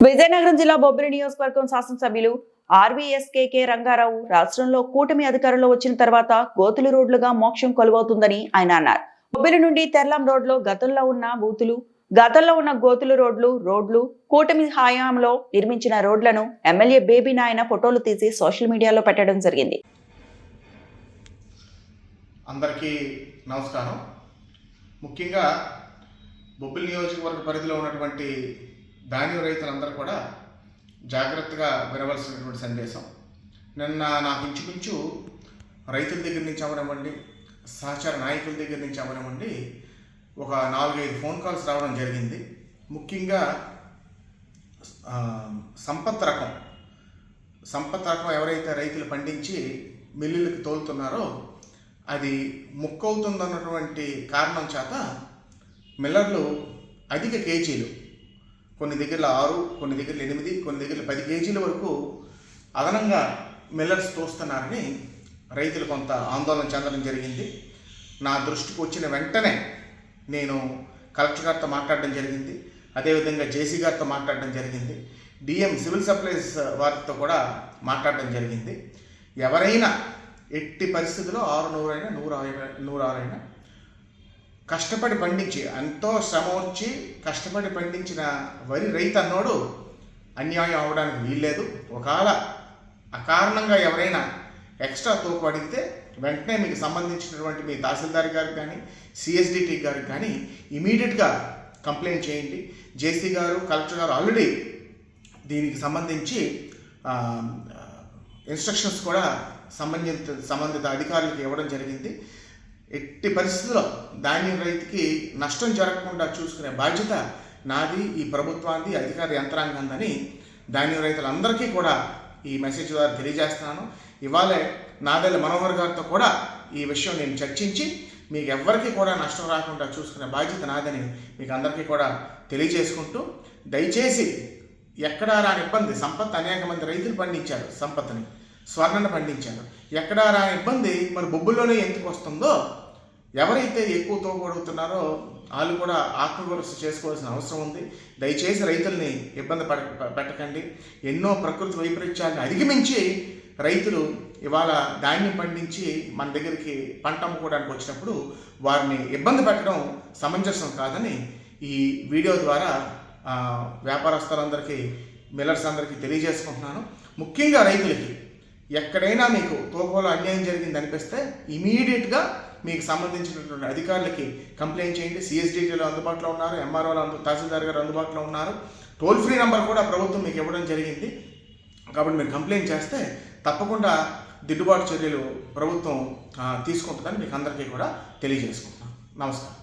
విజయనగరం జిల్లా బొబ్బిలి నియోజకవర్గం శాసనసభ్యులు ఆర్వీఎస్కేకే రంగారావు రాష్ట్రంలో కూటమి అధికారంలో వచ్చిన తర్వాత గోతులు రోడ్లుగా మోక్షం కొలువవుతుందని ఆయన అన్నారు. బొబ్బిలి నుండి తెర్లాం రోడ్లో గతంలో ఉన్న బూతులు గతంలో ఉన్న గోతులు రోడ్లు రోడ్లు కూటమి హయాంలో నిర్మించిన రోడ్లను ఎమ్మెల్యే బేబీ నాయన ఫోటోలు తీసి సోషల్ మీడియాలో పెట్టడం జరిగింది. అందరికీ నమస్కారం. ముఖ్యంగా బొబ్బిలి నియోజకవర్గ పరిధిలో ఉన్నటువంటి ధాన్యం రైతులందరూ కూడా జాగ్రత్తగా వినవలసినటువంటి సందేశం. నిన్న నాకు ఇంచుమించు రైతుల దగ్గర నుంచి అవనివ్వండి సహచార నాయకుల దగ్గర నుంచి అవనివ్వండి ఒక నాలుగైదు ఫోన్ కాల్స్ రావడం జరిగింది. ముఖ్యంగా సంపత్ రకం. సంపత్ రకం ఎవరైతే రైతులు పండించి మిల్లులకు తోలుతున్నారో అది ముక్కవుతుందన్నటువంటి కారణం చేత మిల్లర్లు అధిక కేజీలు. కొన్ని దగ్గరలో ఆరు కొన్ని దగ్గరలో ఎనిమిది కొన్ని దగ్గరలో పది కేజీల వరకు అదనంగా మిల్లర్స్ తోస్తున్నారని రైతులు కొంత ఆందోళన చెందడం జరిగింది. నా దృష్టికి వచ్చిన వెంటనే నేను కలెక్టర్ గారితో మాట్లాడడం జరిగింది. అదేవిధంగా జేసీ గారితో మాట్లాడడం జరిగింది. డిఎం సివిల్ సప్లైస్ వారితో కూడా మాట్లాడడం జరిగింది. ఎవరైనా ఎట్టి పరిస్థితుల్లో ఆరు నూరైనా నూరు నూరు ఆరైనా కష్టపడి పండించి ఎంతో శ్రమ వచ్చి కష్టపడి పండించిన వరి రైతు అన్నోడు అన్యాయం అవడానికి వీల్లేదు. ఒకవేళ అకారణంగా ఎవరైనా ఎక్స్ట్రా తోపు అడిగితే వెంటనే మీకు సంబంధించినటువంటి మీ తహసీల్దార్ గారికి కానీ సిఎస్డిటీ గారికి కానీ ఇమీడియట్గా కంప్లైంట్ చేయండి. జేసీ గారు కలెక్టర్ గారు ఆల్రెడీ దీనికి సంబంధించి ఇన్స్ట్రక్షన్స్ కూడా సంబంధిత సంబంధిత అధికారులకు ఇవ్వడం జరిగింది. ఎట్టి పరిస్థితుల్లో ధాన్యం రైతుకి నష్టం జరగకుండా చూసుకునే బాధ్యత నాది ఈ ప్రభుత్వాన్ని అధికార యంత్రాంగందని ధాన్యం రైతులందరికీ కూడా ఈ మెసేజ్ ద్వారా తెలియజేస్తున్నాను. ఇవాళే నాదెల్ల మనోహర్ గారితో కూడా ఈ విషయం నేను చర్చించి మీకు ఎవ్వరికీ కూడా నష్టం రాకుండా చూసుకునే బాధ్యత నాదని మీకు అందరికీ కూడా తెలియజేసుకుంటూ దయచేసి ఎక్కడా రాని ఇబ్బంది సంపత్ అనేక మంది రైతులు పండించారు సంపత్ని స్వర్ణను పండించారు ఎక్కడా రా ఇబ్బంది? మరి బొబ్బుల్లోనే ఎందుకు వస్తుందో? ఎవరైతే ఎక్కువ తోగొడుగుతున్నారో వాళ్ళు కూడా ఆత్మవిమర్శ చేసుకోవాల్సిన అవసరం ఉంది. దయచేసి రైతుల్ని ఇబ్బంది పడ పెట్టకండి. ఎన్నో ప్రకృతి వైపరీత్యాలను అధిగమించి రైతులు ఇవాళ ధాన్యం పండించి మన దగ్గరికి పంట అమ్ముకోవడానికి వచ్చినప్పుడు వారిని ఇబ్బంది పెట్టడం సమంజసం కాదని ఈ వీడియో ద్వారా వ్యాపారస్తులందరికీ మిల్లర్స్ అందరికీ తెలియజేసుకుంటున్నాను. ముఖ్యంగా రైతులకి ఎక్కడైనా మీకు తోకోలో అన్యాయం జరిగింది అనిపిస్తే ఇమీడియట్గా మీకు సంబంధించినటువంటి అధికారులకి కంప్లైంట్ చేయండి. సిఎస్డిటీలో అందుబాటులో ఉన్నారు ఎంఆర్ఓలో అందు తహసీల్దార్ గారు అందుబాటులో ఉన్నారు. టోల్ ఫ్రీ నెంబర్ కూడా ప్రభుత్వం మీకు ఇవ్వడం జరిగింది. కాబట్టి మీరు కంప్లైంట్ చేస్తే తప్పకుండా దిద్దుబాటు చర్యలు ప్రభుత్వం తీసుకుంటుందని మీకు అందరికీ కూడా తెలియజేసుకుంటున్నాను. నమస్కారం.